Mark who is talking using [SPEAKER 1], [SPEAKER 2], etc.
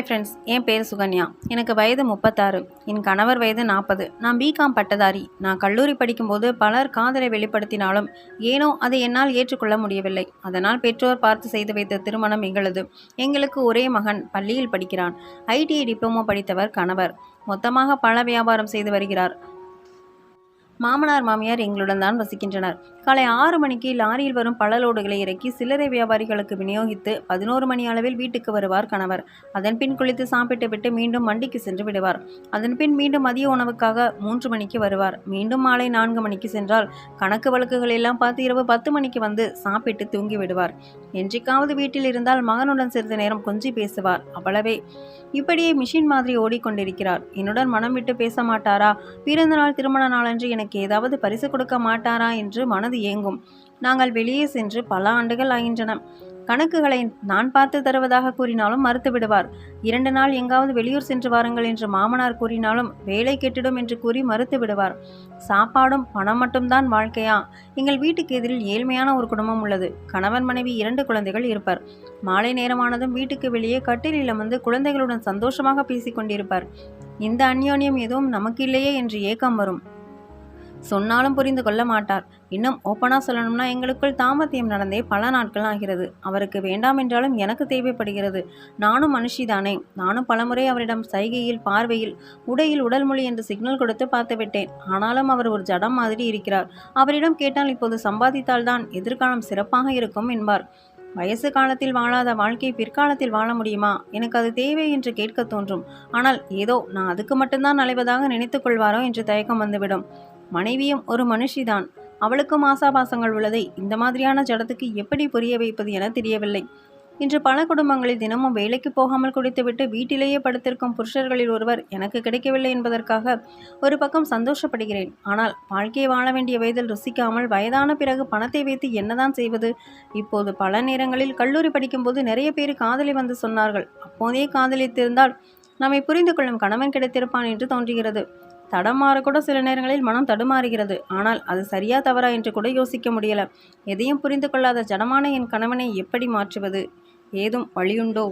[SPEAKER 1] Friends என் பேர் சுகன்யா. எனக்கு வயது முப்பத்தாறு என் கணவர் வயது நாற்பது நான் பிகாம் பட்டதாரி. நான் கல்லூரி படிக்கும்போது பலர் காதலை வெளிப்படுத்தினாலும் ஏனோ அதை என்னால் ஏற்றுக்கொள்ள முடியவில்லை. அதனால் பெற்றோர் பார்த்து செய்து வைத்த திருமணம் எங்களது. எங்களுக்கு ஒரே மகன் பள்ளியில் படிக்கிறான். ஐடிஐ டிப்ளமோ படித்தவர் கணவர். மொத்தமாக பழ வியாபாரம் செய்து வருகிறார். மாமனார் மாமியார் எங்களுடன் தான் வசிக்கின்றனர். காலை ஆறு மணிக்கு லாரியில் வரும் பழலோடுகளை இறக்கி சில்லறை வியாபாரிகளுக்கு விநியோகித்து பதினோரு மணி அளவில் வீட்டுக்கு வருவார் கணவர். அதன் பின் குளித்து சாப்பிட்டு விட்டு மீண்டும் மண்டிக்கு சென்று விடுவார். அதன்பின் மீண்டும் மதிய உணவுக்காக மூன்று மணிக்கு வருவார். மீண்டும் மாலை நான்கு மணிக்கு சென்றால் கணக்கு வழக்குகள் எல்லாம் பார்த்து இரவு பத்து மணிக்கு வந்து சாப்பிட்டு தூங்கி விடுவார். என்றைக்காவது வீட்டில் இருந்தால் மகனுடன் சிறிது நேரம் கொஞ்சி பேசுவார். அவ்வளவே. இப்படியே மிஷின் மாதிரி ஓடிக்கொண்டிருக்கிறார். என்னுடன் மனம் விட்டு பேச மாட்டாரா? பிறந்த நாள் திருமண நாளன்று எனக்கு எனக்கு ஏதாவது பரிசு கொடுக்க மாட்டாரா என்று மனது ஏங்கும். நாங்கள் வெளியே சென்று பல ஆண்டுகள் ஆகின்றன. கணக்குகளை நான் பார்த்து தருவதாக கூறினாலும் மறுத்து விடுவார். இரண்டு நாள் எங்காவது வெளியூர் சென்று வாருங்கள் என்று மாமனார் கூறினாலும் வேலை கெட்டிடும் என்று கூறி மறுத்து விடுவார். சாப்பாடும் பணம் மட்டும்தான் வாழ்க்கையா? எங்கள் வீட்டுக்கு எதிரில் ஏழ்மையான ஒரு குடும்பம் உள்ளது. கணவன் மனைவி இரண்டு குழந்தைகள் இருப்பார். மாலை நேரமானதும் வீட்டுக்கு வெளியே கட்டிலில் அமர்ந்து குழந்தைகளுடன் சந்தோஷமாக பேசிக்கொண்டிருப்பார். இந்த அந்யோன்யம் எதுவும் நமக்கு இல்லையே என்று ஏக்கம் வரும். சொன்னாலும் புரிந்து கொள்ள மாட்டார். இன்னும் ஓப்பனாக சொல்லணும்னா எங்களுக்குள் தாமத்தியம் நடந்தே பல நாட்கள் ஆகிறது. அவருக்கு வேண்டாம் என்றாலும் எனக்கு தேவைப்படுகிறது. நானும் மனுஷிதானே. நானும் பலமுறை அவரிடம் சைகையில் பார்வையில் உடையில் உடல் மொழி என்று சிக்னல் கொடுத்து பார்த்துவிட்டேன். ஆனாலும் அவர் ஒரு ஜடம் மாதிரி இருக்கிறார். அவரிடம் கேட்டால் இப்போது சம்பாதித்தால்தான் எதிர்காலம் சிறப்பாக இருக்கும் என்பார். வயசு காலத்தில் வாழாத வாழ்க்கை பிற்காலத்தில் வாழ முடியுமா? எனக்கு அது தேவை என்று கேட்க தோன்றும். ஆனால் ஏதோ நான் அதுக்கு மட்டும்தான் அலைவதாக நினைத்து கொள்வாரோ என்று தயக்கம் வந்துவிடும். மனைவியும் ஒரு மனுஷிதான். அவளுக்கும் ஆசாபாசங்கள் உள்ளதை இந்த மாதிரியான ஜடத்துக்கு எப்படி புரிய வைப்பது என தெரியவில்லை. இன்று பல குடும்பங்களில் தினமும் வேலைக்கு போகாமல் குடித்துவிட்டு வீட்டிலேயே படுத்திருக்கும் புருஷர்களில் ஒருவர் எனக்கு கிடைக்கவில்லை என்பதற்காக ஒரு பக்கம் சந்தோஷப்படுகிறேன். ஆனால் வாழ்க்கையை வாழ வேண்டிய வயதில் ருசிக்காமல் வயதான பிறகு பணத்தை வைத்து என்னதான் செய்வது? இப்போது பல நேரங்களில் கல்லூரி படிக்கும்போது நிறைய பேர் காதலி வந்து சொன்னார்கள். அப்போதே காதலித்திருந்தால் நம்மை புரிந்து கொள்ளும் கணவன் கிடைத்திருப்பான் என்று தோன்றுகிறது. தடமாற கூட சில நேரங்களில் மனம் தடுமாறுகிறது. ஆனால் அது சரியா தவறா என்று கூட யோசிக்க முடியல. எதையும் புரிந்து கொள்ளாத ஜடமான என் கணவனை எப்படி மாற்றுவது? ஏதும் வழியுண்டோ?